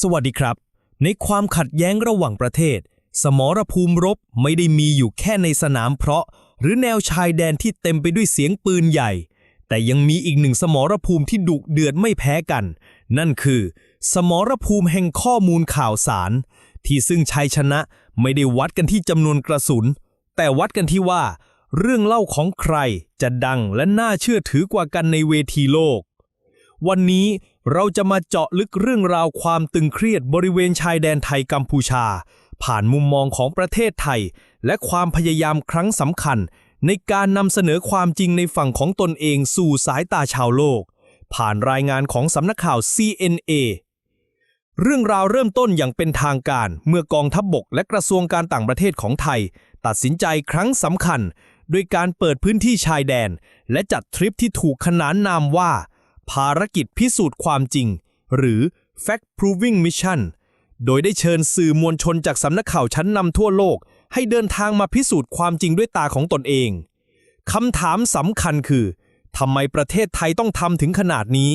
สวัสดีครับ ในความขัดแย้งระหว่างประเทศ สมรภูมิรบไม่ได้มีอยู่แค่ในสนามเพราะ หรือแนวชายแดนที่เต็มไปด้วยเสียงปืนใหญ่ แต่ยังมีอีกหนึ่งสมรภูมิที่ดุเดือดไม่แพ้กัน นั่นคือ สมรภูมิแห่งข้อมูลข่าวสาร ที่ซึ่งชัยชนะไม่ได้วัดกันที่จำนวนกระสุน แต่วัดกันที่ว่า เรื่องเล่าของใครจะดังและน่าเชื่อถือกว่ากันในเวทีโลก วันนี้เราจะมาเจาะลึกเรื่องราวความตึงเครียดบริเวณชายแดนไทยกัมพูชา ผ่านมุมมองของประเทศไทย และความพยายามครั้งสำคัญ ในการนำเสนอความจริงในฝั่งของตนเองสู่สายตาชาวโลก ผ่านรายงานของสำนักข่าว CNA เรื่องราวเริ่มต้นอย่างเป็นทางการ เมื่อกองทัพบบกและกระทรวงการต่างประเทศของไทย ตัดสินใจครั้งสำคัญด้วยการเปิดพื้นที่ชายแดน และจัดทริปที่ถูกขนานนามว่า ภารกิจพิสูจน์ความจริง หรือ Fact Proving Mission โดยได้เชิญสื่อมวลชนจากสำนักข่าวชั้นนำทั่วโลก ให้เดินทางมาพิสูจน์ความจริงด้วยตาของตนเองคำถามสำคัญคือทำไมประเทศไทยต้องทำถึงขนาดนี้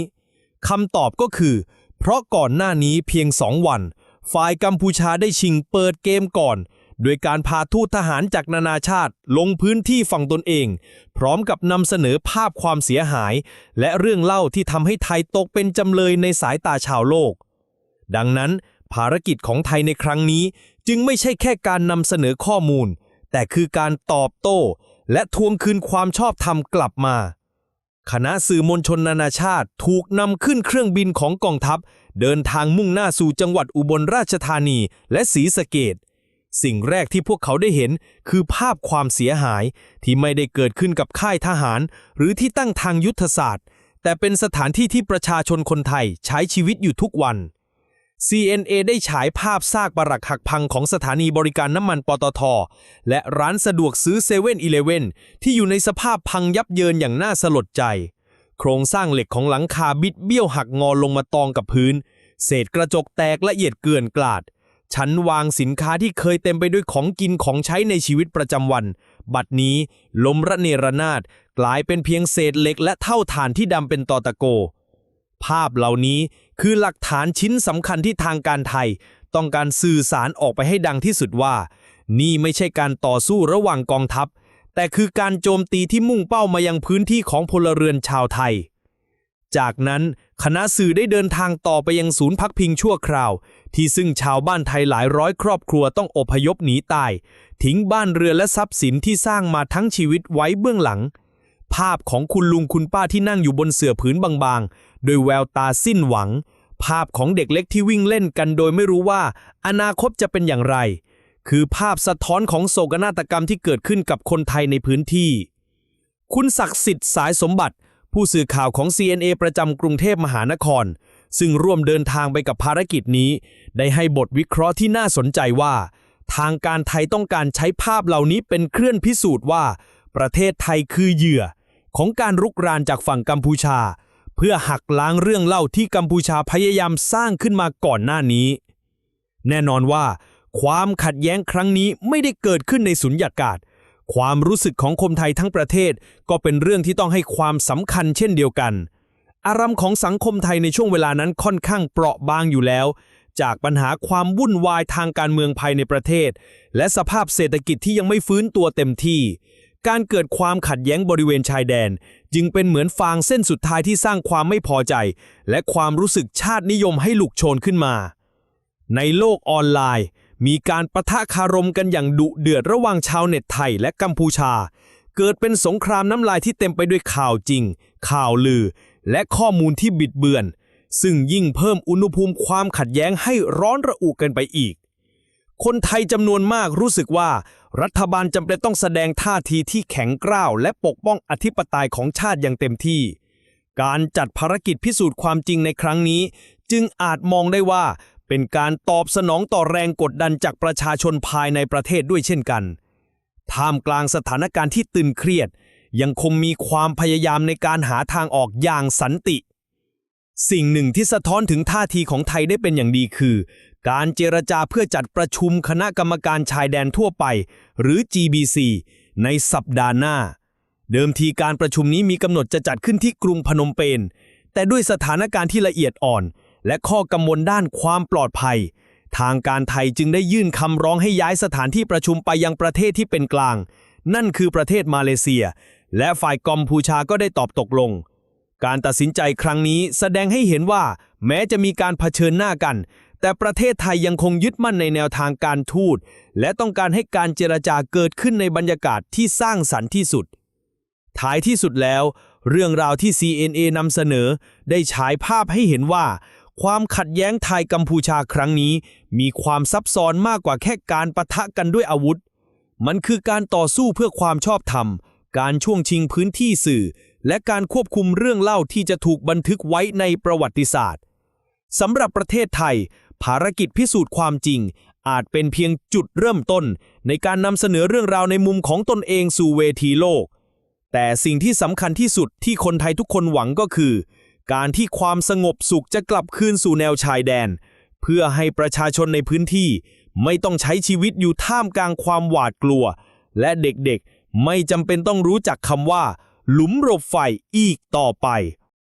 คำตอบก็คือ เพราะก่อนหน้านี้เพียงสองวัน ฝ่ายกัมพูชาได้ชิงเปิดเกมก่อน โดยการพาทูตทหารจากนานาชาติลงพื้นที่ฝั่งตนเอง พร้อมกับนำเสนอภาพความเสียหาย และเรื่องเล่าที่ทำให้ไทยตกเป็นจำเลยในสายตาชาวโลก ดังนั้น ภารกิจของไทยในครั้งนี้จึงไม่ใช่แค่การนำเสนอข้อมูล แต่คือการตอบโต้ และทวงคืนความชอบธรรมกลับมา คณะสื่อมวลชนนานาชาติถูกนำขึ้นเครื่องบินของกองทัพ เดินทางมุ่งหน้าสู่จังหวัดอุบลราชธานีและศรีสะเกด สิ่งแรกที่พวกเขาได้เห็นคือภาพความเสียหายที่ไม่ได้เกิดขึ้นกับค่ายทหาร หรือที่ตั้งทางยุทธศาสตร์ แต่เป็นสถานที่ที่ประชาชนคนไทยใช้ชีวิตอยู่ทุกวัน CNA ได้ฉายภาพซากปรักหักพังของสถานีบริการน้ำมันปตท และร้านสะดวกซื้อเซเว่นอีเลเว่นที่อยู่ในสภาพพังยับเยินอย่างน่าสลดใจ โครงสร้างเหล็กของหลังคาบิดเบี้ยวหักงอลงมาตองกับพื้น เศษกระจกแตกละเอียดเกลื่อนกลาด ชั้นวางสินค้าที่เคยเต็มไปด้วยของกินของใช้ในชีวิตประจำวัน บัดนี้ลมระเนระนาดกลายเป็นเพียงเศษเหล็กและเท่าฐานที่ดำเป็นตอตะโก ภาพเหล่านี้คือหลักฐานชิ้นสำคัญที่ทางการไทย ต้องการสื่อสารออกไปให้ดังที่สุดว่า นี่ไม่ใช่การต่อสู้ระหว่างกองทัพ แต่คือการโจมตีที่มุ่งเป้ามายังพื้นที่ของพลเรือนชาวไทย จากนั้นคณะสื่อได้เดินทางต่อไปยังศูนย์พักพิงชั่วคราว ที่ซึ่งชาวบ้านไทยหลายร้อยครอบครัวต้องอพยพหนีตาย ทิ้งบ้านเรือนและทรัพย์สินที่สร้างมาทั้งชีวิตไว้เบื้องหลัง ภาพของคุณลุงคุณป้าที่นั่งอยู่บนเสื่อผืนบางๆ โดยแววตาสิ้นหวัง ภาพของเด็กเล็กที่วิ่งเล่นกันโดยไม่รู้ว่า อนาคตจะเป็นอย่างไร คือภาพสะท้อนของโศกนาฏกรรมที่เกิดขึ้นกับคนไทยในพื้นที่ คุณศักดิ์สิทธิ์สายสมบัติ ผู้สื่อข่าวของ CNA ประจำกรุงเทพมหานคร ซึ่งร่วมเดินทางไปกับภารกิจนี้ ได้ให้บทวิเคราะห์ที่น่าสนใจว่า ทางการไทยต้องการใช้ภาพเหล่านี้เป็นเครื่องพิสูจน์ว่า ประเทศไทยคือเหยื่อ ของการรุกรานจากฝั่งกัมพูชา เพื่อหักล้างเรื่องเล่าที่กัมพูชาพยายามสร้างขึ้นมาก่อนหน้านี้ แน่นอนว่า ความขัดแย้งครั้งนี้ไม่ได้เกิดขึ้นในสุญญากาศ ความรู้สึกของคนไทยทั้งประเทศก็เป็นเรื่องที่ต้องให้ความสำคัญเช่นเดียวกัน อารมณ์ของสังคมไทยในช่วงเวลานั้นค่อนข้างเปราะบางอยู่แล้ว จากปัญหาความวุ่นวายทางการเมืองภายในประเทศ และสภาพเศรษฐกิจที่ยังไม่ฟื้นตัวเต็มที่ การเกิดความขัดแย้งบริเวณชายแดน จึงเป็นเหมือนฟางเส้นสุดท้ายที่สร้างความไม่พอใจ และความรู้สึกชาตินิยมให้ลุกโชนขึ้นมา ในโลกออนไลน์ มีการประทะคารมกันอย่างดุเดือดระหว่างชาวเน็ตไทยและกัมพูชา เกิดเป็นสงครามน้ำลายที่เต็มไปด้วยข่าวจริง ข่าวลือ และข้อมูลที่บิดเบือน ซึ่งยิ่งเพิ่มอุณหภูมิความขัดแย้งให้ร้อนระอุกันไปอีก คนไทยจำนวนมากรู้สึกว่า รัฐบาลจำเป็นต้องแสดงท่าทีที่แข็งกร้าว และปกป้องอธิปไตยของชาติอย่างเต็มที่ การจัดภารกิจพิสูจน์ความจริงในครั้งนี้ จึงอาจมองได้ว่า เป็นการตอบสนองต่อแรงกดดันจากประชาชนภายในประเทศด้วยเช่นกัน ท่ามกลางสถานการณ์ที่ตึงเครียด ยังคงมีความพยายามในการหาทางออกอย่างสันติ สิ่งหนึ่งที่สะท้อนถึงท่าทีของไทยได้เป็นอย่างดีคือ การเจรจาเพื่อจัดประชุมคณะกรรมการชายแดนทั่วไป หรือ GBC ในสัปดาห์หน้า เดิมทีการประชุมนี้มีกำหนดจะจัดขึ้นที่กรุงพนมเปญแต่ด้วยสถานการณ์ที่ละเอียดอ่อน และข้อกังวลด้านความปลอดภัย ทางการไทยจึงได้ยื่นคำร้องให้ย้ายสถานที่ประชุมไปยังประเทศที่เป็นกลาง นั่นคือประเทศมาเลเซีย และฝ่ายกัมพูชาก็ได้ตอบตกลง การตัดสินใจครั้งนี้แสดงให้เห็นว่า แม้จะมีการเผชิญหน้ากัน แต่ประเทศไทยยังคงยึดมั่นในแนวทางการทูต และต้องการให้การเจรจาเกิดขึ้นในบรรยากาศที่สร้างสรรค์ที่สุด ท้ายที่สุดแล้ว เรื่องราวที่ CNA นำเสนอ ได้ฉายภาพให้เห็นว่า ความขัดแย้งไทยกัมพูชาครั้งนี้ มีความซับซ้อนมากกว่าแค่การปะทะกันด้วยอาวุธ มันคือการต่อสู้เพื่อความชอบธรรม การช่วงชิงพื้นที่สื่อ และการควบคุมเรื่องเล่าที่จะถูกบันทึกไว้ในประวัติศาสตร์สำหรับประเทศไทย ภารกิจพิสูจน์ความจริง อาจเป็นเพียงจุดเริ่มต้น ในการนำเสนอเรื่องราวในมุมของตนเองสู่เวทีโลก แต่สิ่งที่สำคัญที่สุดที่คนไทยทุกคนหวังก็คือ การที่ความสงบสุขจะกลับคืนสู่แนวชายแดน เพื่อให้ประชาชนในพื้นที่ ไม่ต้องใช้ชีวิตอยู่ท่ามกลางความหวาดกลัว และเด็กๆ ไม่จำเป็นต้องรู้จักคำว่า หลุมหลบไฟอีกต่อไป